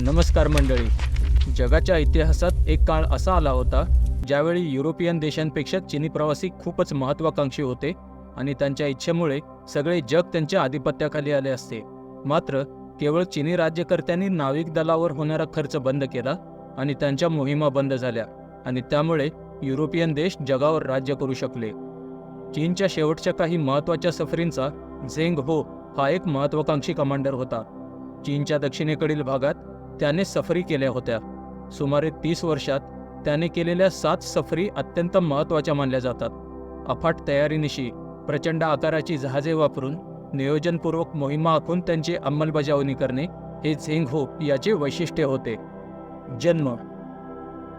नमस्कार मंडळी. जगाच्या इतिहासात एक काळ असा आला होता ज्यावेळी युरोपियन देशांपेक्षा चिनी प्रवासी खूपच महत्त्वाकांक्षी होते आणि त्यांच्या इच्छेमुळे सगळे जग त्यांच्या आधिपत्याखाली आले असते. मात्र केवळ चिनी राज्यकर्त्यांनी नाविक दलावर होणारा खर्च बंद केला आणि त्यांच्या मोहिमा बंद झाल्या आणि त्यामुळे युरोपियन देश जगावर राज्य करू शकले. चीनच्या शेवटच्या काही महत्त्वाच्या सफरींचा झेंग हो हा एक महत्त्वाकांक्षी कमांडर होता. चीनच्या दक्षिणेकडील भागात त्याने सफरी केल्या होत्या. सुमारे तीस वर्षात त्याने केलेल्या सात सफरी अत्यंत महत्त्वाच्या मानल्या जातात. अफाट तयारीनिशी प्रचंड आकाराची जहाजे वापरून नियोजनपूर्वक मोहिमा आखून त्यांची अंमलबजावणी करणे हे झेंग हो याचे वैशिष्ट्य होते. जन्म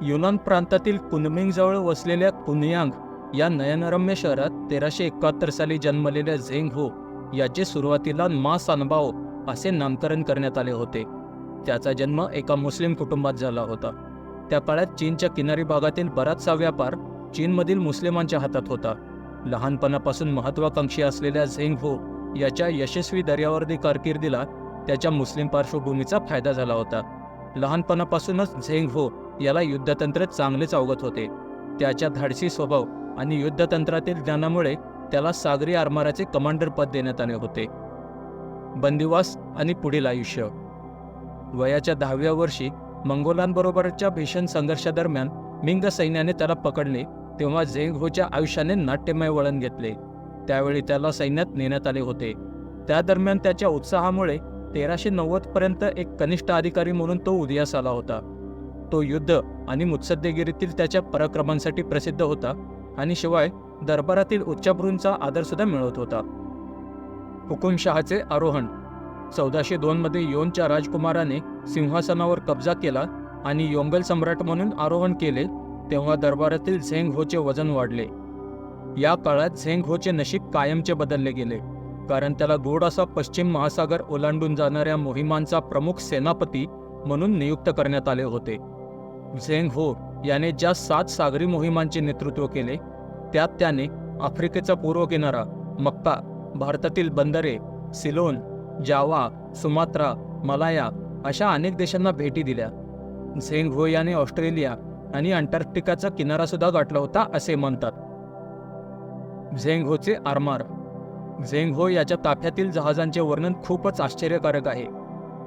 युनान प्रांतातील कुनमिंगजवळ वसलेल्या कुनयांग या नयनरम्य शहरात तेराशे एकाहत्तर साली जन्मलेल्या झेंग हो याचे सुरुवातीला मा सानबाओ असे नामकरण करण्यात आले होते. त्याचा जन्म एका मुस्लिम कुटुंबात झाला होता. त्या काळात चीनच्या किनारी भागातील बराचसा व्यापार चीनमधील मुस्लिमांच्या हातात होता. लहानपणापासून महत्त्वाकांक्षी असलेल्या झेंग हो याच्या यशस्वी दर्यावर्दी कारकिर्दीला त्याच्या मुस्लिम पार्श्वभूमीचा फायदा झाला होता. लहानपणापासूनच झेंग हो याला युद्धतंत्र चांगलेच अवगत होते. त्याच्या धाडसी स्वभाव आणि युद्धतंत्रातील ज्ञानामुळे त्याला सागरी आरमाराचे कमांडर पद देण्यात आले होते. बंदिवास आणि पुढील आयुष्य. वयाच्या दहाव्या वर्षी मंगोलांबरोबरच्या भीषण संघर्षादरम्यान मिंग सैन्याने त्याला पकडले तेव्हा झेंग होच्या आयुष्याने नाट्यमय वळण घेतले. त्यावेळी त्याला सैन्यात नेण्यात आले होते. त्या दरम्यान त्याच्या उत्साहामुळे तेराशे नव्वद पर्यंत एक कनिष्ठ अधिकारी म्हणून तो उदयास आला होता. तो युद्ध आणि मुत्सद्देगिरीतील त्याच्या पराक्रमांसाठी प्रसिद्ध होता आणि शिवाय दरबारातील उच्चभ्रूंचा आदरसुद्धा मिळवत होता. हुकुमशहाचे आरोहण चौदाशे दोनमध्ये योनच्या राजकुमाराने सिंहासनावर कब्जा केला आणि योंगल सम्राट म्हणून आरोहण केले तेव्हा दरबारातील झेंग होचे वजन वाढले. या काळात झेंग होचे नशीब कायमचे बदलले गेले कारण त्याला गोड असा पश्चिम महासागर ओलांडून जाणाऱ्या मोहिमांचा प्रमुख सेनापती म्हणून नियुक्त करण्यात आले होते. झेंग हो याने ज्या सात सागरी मोहिमांचे नेतृत्व केले त्यात त्याने आफ्रिकेचा पूर्व किनारा मक्का भारतातील बंदरे सिलोन जावा सुमात्रा मलाया अशा अनेक देशांना भेटी दिल्या. झेंग हो याने ऑस्ट्रेलिया आणि अंटार्क्टिकाचा किनारासुद्धा गाठला होता असे म्हणतात. झेंग होचे आरमार. झेंग हो याच्या ताफ्यातील जहाजांचे वर्णन खूपच आश्चर्यकारक आहे.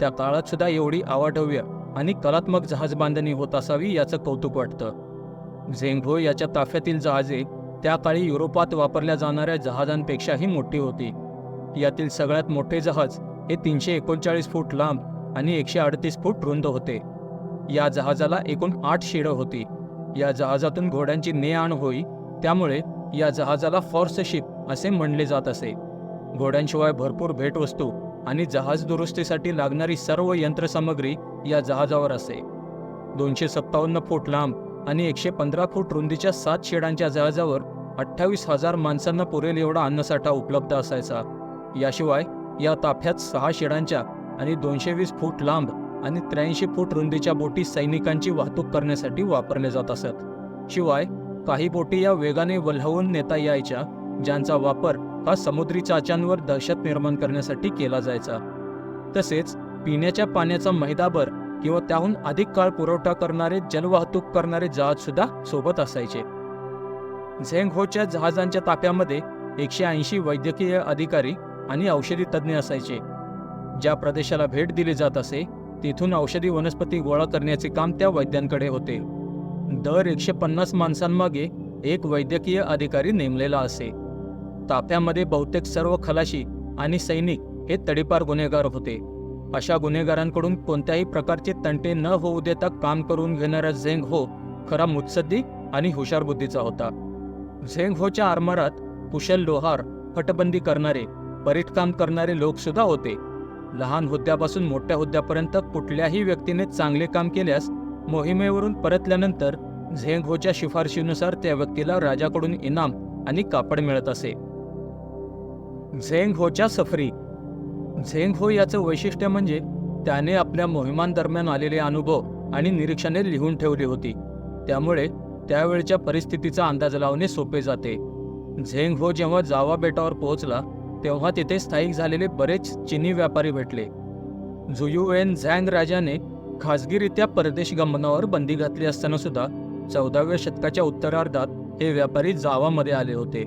त्या काळात सुद्धा एवढी आवाढव्य आणि कलात्मक जहाज बांधणी होत असावी याचं कौतुक वाटतं. झेंगहो याच्या ताफ्यातील जहाजे त्या काळी युरोपात वापरल्या जाणाऱ्या जहाजांपेक्षाही मोठी होती. यातील सगळ्यात मोठे जहाज हे तीनशे एकोणचाळीस फूट लांब आणि एकशे अडतीस फूट रुंद होते. या जहाजाला एकूण आठ शिडं होती. या जहाजातून घोड्यांची ने आण होई त्यामुळे या जहाजाला फॉर्स शिप असे म्हणले जात असे. घोड्यांशिवाय भरपूर भेटवस्तू आणि जहाज दुरुस्तीसाठी लागणारी सर्व यंत्रसामग्री या जहाजावर असे. दोनशे सत्तावन्न फूट लांब आणि एकशे पंधरा फूट रुंदीच्या सात शेडांच्या जहाजावर अठ्ठावीस हजार माणसांना पुरेल एवढा अन्नसाठा उपलब्ध असायचा. याशिवाय या ताफ्यात सहा शेडांच्या आणि दोनशे वीस फूट लांब आणि त्र्याऐंशी फूट रुंदीच्या बोटी सैनिकांची वाहतूक करण्यासाठी वापरल्या जात असत. शिवाय काही बोटी या वेगाने वल्हवून नेता यायच्या ज्यांचा वापर हा समुद्री चाच्यांवर दहशत निर्माण करण्यासाठी केला जायचा. तसेच पिण्याच्या पाण्याचा मैदाभर किंवा त्याहून अधिक काळ पुरवठा करणारे जलवाहतूक करणारे जहाज सुद्धा सोबत असायचे. झेंग होच्या जहाजांच्या ताफ्यामध्ये एकशे ऐंशी वैद्यकीय अधिकारी आणि औषधी तज्ज्ञ असायचे. ज्या प्रदेशाला भेट दिली जात असे तिथून औषधी वनस्पती गोळा करण्याचे काम त्या वैद्यांकडे होते. दर एकशे पन्नास माणसांमागे एक वैद्यकीय अधिकारी नेमलेला असे. ताफ्यामध्ये बहुतेक सर्व खलाशी आणि सैनिक हे तडीपार गुन्हेगार होते. अशा गुन्हेगारांकडून कोणत्याही प्रकारचे तंटे न होऊ देता काम करून घेणारा झेंग हो खरा मुत्सद्दी आणि हुशार बुद्धीचा होता. झेंग होच्या आरमारात कुशल लोहार फटबंदी करणारे परिटकाम करणारे लोक सुद्धा होते. लहान हुद्द्यापासून मोठ्या हुद्द्यापर्यंत कुठल्याही व्यक्तीने चांगले काम केल्यास मोहिमेवरून परतल्यानंतर झेंग होच्या शिफारशीनुसार त्या व्यक्तीला राजाकडून इनाम आणि कापड मिळत असे. झेंगहोच्या सफरी. झेंग हो याचं वैशिष्ट्य म्हणजे त्याने आपल्या मोहिमांदरम्यान आलेले अनुभव आणि निरीक्षणे लिहून ठेवली होती. त्यामुळे त्यावेळच्या परिस्थितीचा अंदाज लावणे सोपे जाते. झेंगहो जेव्हा जावा बेटावर पोहोचला तेव्हा तिथे स्थायिक झालेले बरेच चिनी व्यापारी भेटले. झुयुएन झँग राजाने खासगीरित्या परदेश गमनावर बंदी घातली असताना सुद्धा चौदाव्या शतकाच्या उत्तरार्धात हे व्यापारी जावामध्ये आले होते.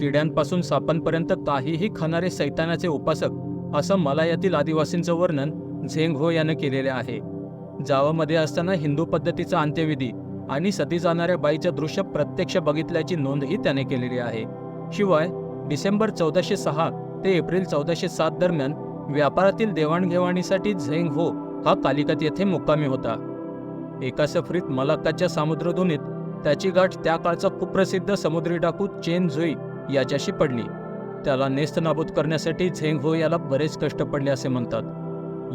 किड्यांपासून सापांपर्यंत काहीही खाणारे सैतानाचे उपासक असं मलायातील आदिवासींचं वर्णन झेंग हो यानं केलेले आहे. जावामध्ये असताना हिंदू पद्धतीचा अंत्यविधी आणि सती जाणाऱ्या बाईचं दृश्य प्रत्यक्ष बघितल्याची नोंदही त्याने केलेली आहे. शिवाय डिसेंबर चौदाशे सहा ते एप्रिल चौदाशे सात दरम्यान व्यापारातील देवाणघेवाणीसाठी झेंग हो हा कालिकत येथे मुक्कामी होता. एका सफरीत मलाक्काच्या सामुद्रधुनीत त्याची गाठ त्या काळचा कुप्रसिद्ध समुद्री डाकू चेन झुई याच्याशी पडली. त्याला नेस्तनाबूत करण्यासाठी झेंग हो याला बरेच कष्ट पडले असे म्हणतात.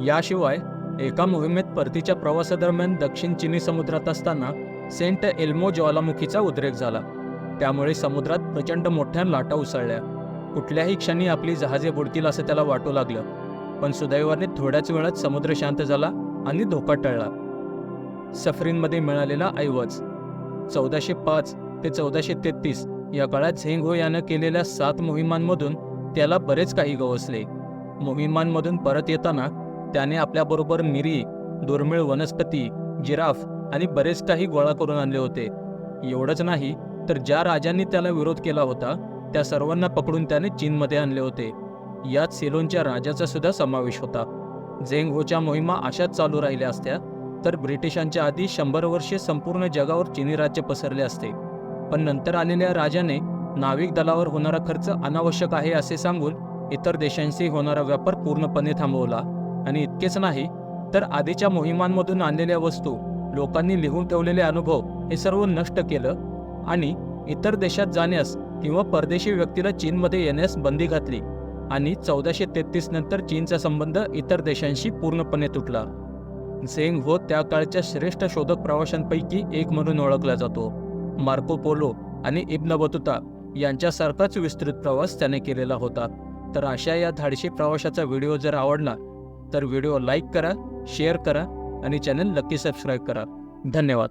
याशिवाय एका मोहिमेत परतीच्या प्रवासादरम्यान दक्षिण चिनी समुद्रात असताना सेंट एल्मो ज्वालामुखीचा उद्रेक झाला. त्यामुळे समुद्रात प्रचंड मोठ्या लाटा उसळल्या. कुठल्याही क्षणी आपली जहाजे बुडतील असं त्याला वाटू लागलं. पण सुदैवाने थोड्याच वेळात समुद्र शांत झाला आणि धोका टळला. सफरींमध्ये मिळालेला ऐवज चौदाशे पाच ते चौदाशे तेहतीस या काळात झेंग हो यानं केलेल्या सात मोहिमांमधून त्याला बरेच काही गवसले. मोहिमांमधून परत येताना त्याने आपल्याबरोबर मिरी दुर्मिळ वनस्पती जिराफ आणि बरेच काही गोळा करून आणले होते. एवढंच नाही तर ज्या राजांनी त्याला विरोध केला होता त्या सर्वांना पकडून त्याने चीनमध्ये आणले होते. यात सिलोनच्या राजाचा सुद्धा समावेश होता. झेंग होच्या मोहिमा अशाच चालू राहिल्या असत्या तर ब्रिटिशांच्या आधी शंभर वर्षे संपूर्ण जगावर चिनी राज्य पसरले असते. पण नंतर आलेल्या राजाने नाविक दलावर होणारा खर्च अनावश्यक आहे असे सांगून इतर देशांशी होणारा व्यापार पूर्णपणे थांबवला. आणि इतकेच नाही तर आधीच्या मोहिमांमधून आणलेल्या वस्तू लोकांनी लिहून ठेवलेले अनुभव हे सर्व नष्ट केलं आणि इतर देशात जाण्यास किंवा परदेशी व्यक्तीला चीनमध्ये येण्यास बंदी घातली आणि चौदाशे तेहतीस नंतर चीनचा संबंध इतर देशांशी पूर्णपणे तुटला. झेंग हो त्या काळच्या श्रेष्ठ शोधक प्रवाशांपैकी एक म्हणून ओळखला जातो. मार्को पोलो आणि इब्न बतुता यांच्यासारखाच विस्तृत प्रवास त्याने केलेला होता. तर अशा या धाडशी प्रवाशाचा व्हिडिओ जर आवडला तर व्हिडिओ लाईक करा शेअर करा आणि चॅनल नक्की सबस्क्राईब करा. धन्यवाद.